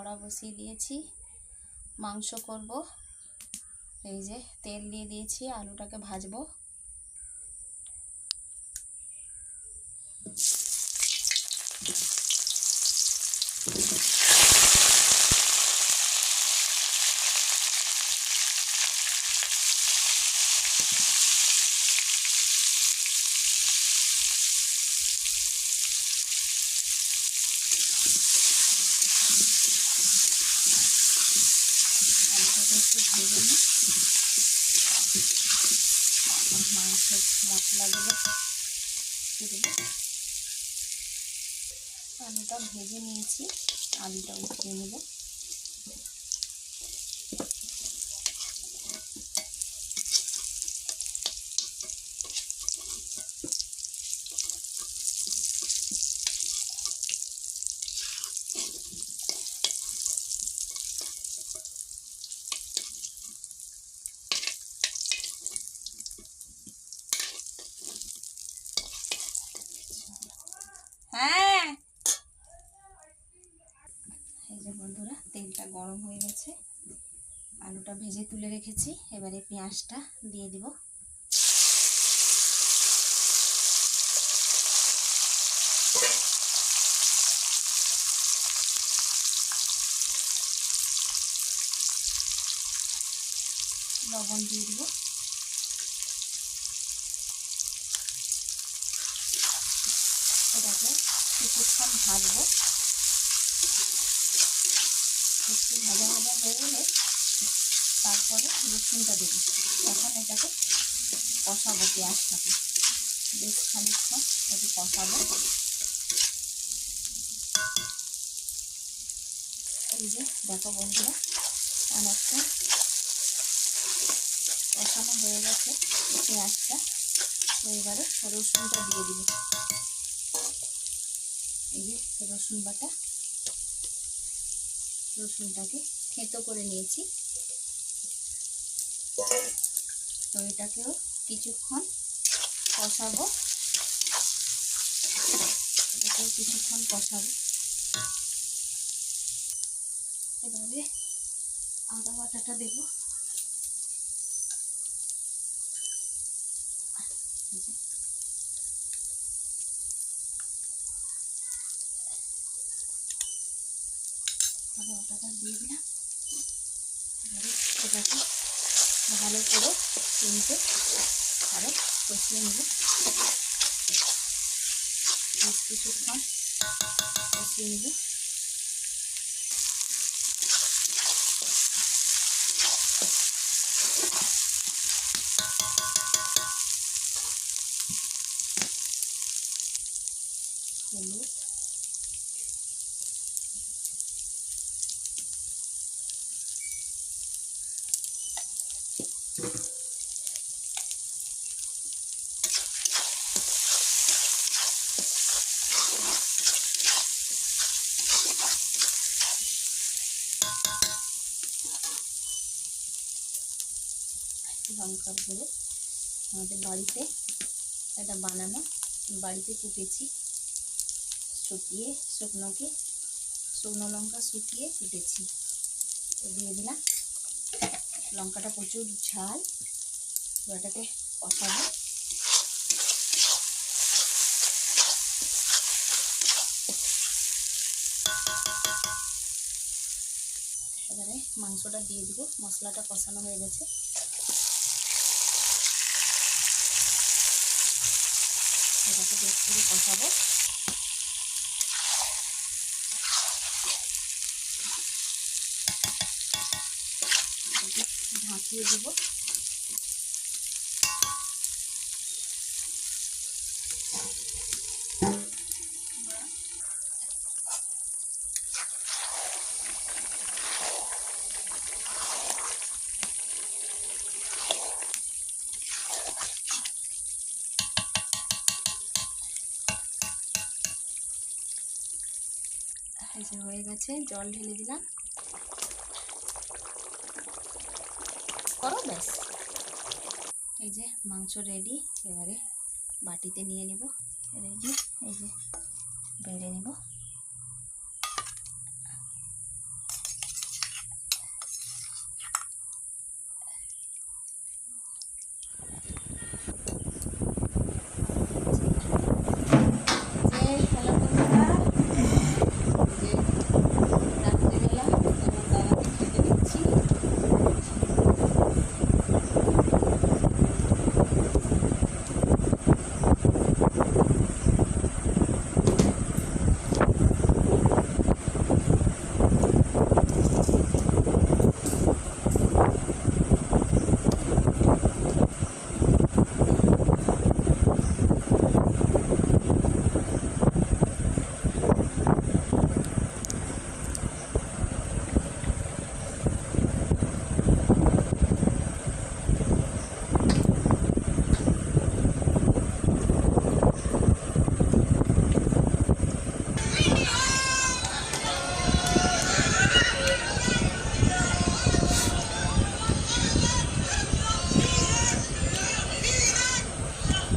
কড়া বসিয়ে দিয়েছি। মাংস করব। এই যে তেল দিয়ে দিয়েছি আলুটাকে ভাজবো আলুটাকে একটু ভেজে নিই এখন মাংসের মশলাগুলো আলুটা ভেজে নিয়েছি আলুটা উঠিয়ে নেব হ্যাঁ এই যে বন্ধুরা তেলটা গরম হয়ে গেছে। আলুটা ভেজে তুলে রেখেছি। এবারে পেঁয়াজটা দিয়ে দিব। লবণ দিয়ে দিব। এটাকে কিছুক্ষণ ভাজবো একটু ভাজা ভাজা হয়ে তারপরে রসুনটা দেবো। তখন এটাকে কষাবো পেঁয়াজটাকে বেশ খানিকক্ষণ একটু কষাবো। এই যে, দেখো বন্ধুরা, অনেকটা কষানো হয়ে গেছে পেঁয়াজটা। তো এবারে রসুনটা দিয়ে দিব। এই যে, রসুন বাটা। রসুনটাকে থেঁতো করে নিয়েছি। তো এটাকেও কিছুক্ষণ কষাবো। এটাকেও কিছুক্ষণ কষাবো। এবারে আদা বাটাটা দেবো। আদা বাটাটা দিয়ে দিলাম। এটাকে ভালো করে তিনটে আরও কষিয়ে নেব। কিছুক্ষণ কষিয়ে নেব। লঙ্কার গুঁড়ো আমাদের বাড়িতে এটা বানানো, বাড়িতে কুটেছি, শুকিয়ে শুকনোকে, শুকনো লঙ্কা শুকিয়ে কুটেছি। দিয়ে দিলাম। লঙ্কাটা প্রচুর ঝাল। তো এটাকে কষাবো। এবারে মাংসটা দিয়ে দিব। মশলাটা কষানো হয়ে গেছে। এটাকে বেশ করে কষাবো। ঢাকিয়ে দিব। যে হয়ে গেছে, জল ঢেলে দিলাম। করো ব্যাস। এই যে মাংস রেডি এবারে বাটিতে নিয়ে নেব। রেডি এই যে বেড়ে নেব।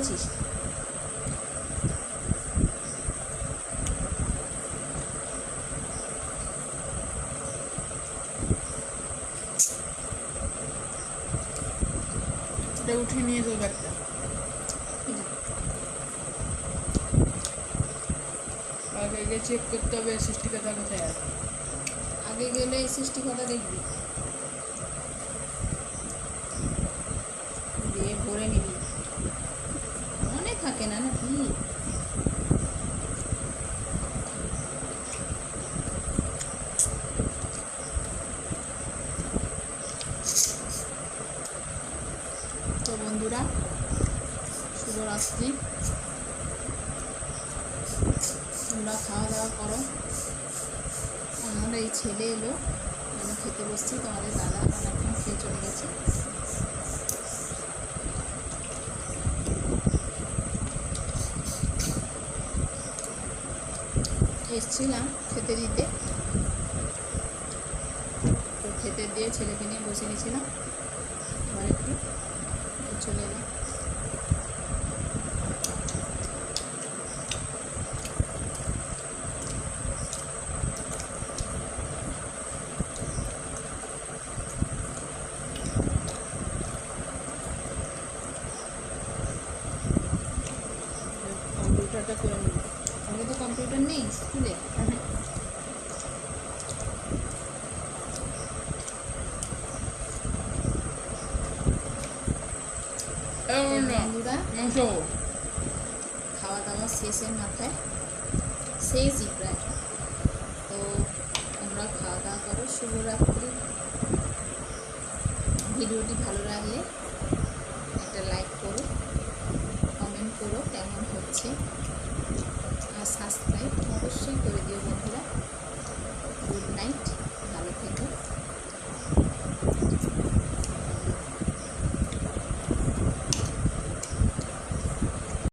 করেছিস উঠিয়ে নিয়ে যাব একটা আগে আগে চেক করতে হবে সৃষ্টিকর্তা কোথায় আছে। আগে গেলে সৃষ্টি কথা দেখবি দিয়ে ভরে নিবি মনে থাকে না নাকি তো বন্ধুরা শুভরাত্রি তোমরা খাওয়া দাওয়া করো। আমার এই ছেলে এলো, আমি খেতে বসছি, তোমাদের দাদা অনেকক্ষণ খেয়ে চলে গেছে। এসছিলাম খেতে দিতে। তো খেতে দিয়ে ছেলেকে নিয়ে বসে গেছিলাম। এবার একটু চলে এলাম কম্পিউটারটা করে নেব আগে তো কম্পিউটার নেই স্কুলে বন্ধুরা খাওয়া দাওয়া শেষের মাথায় শেষই প্রায় তো তোমরা খাওয়া দাওয়া করো শুভরাত্রি। ভিডিওটি ভালো লাগলে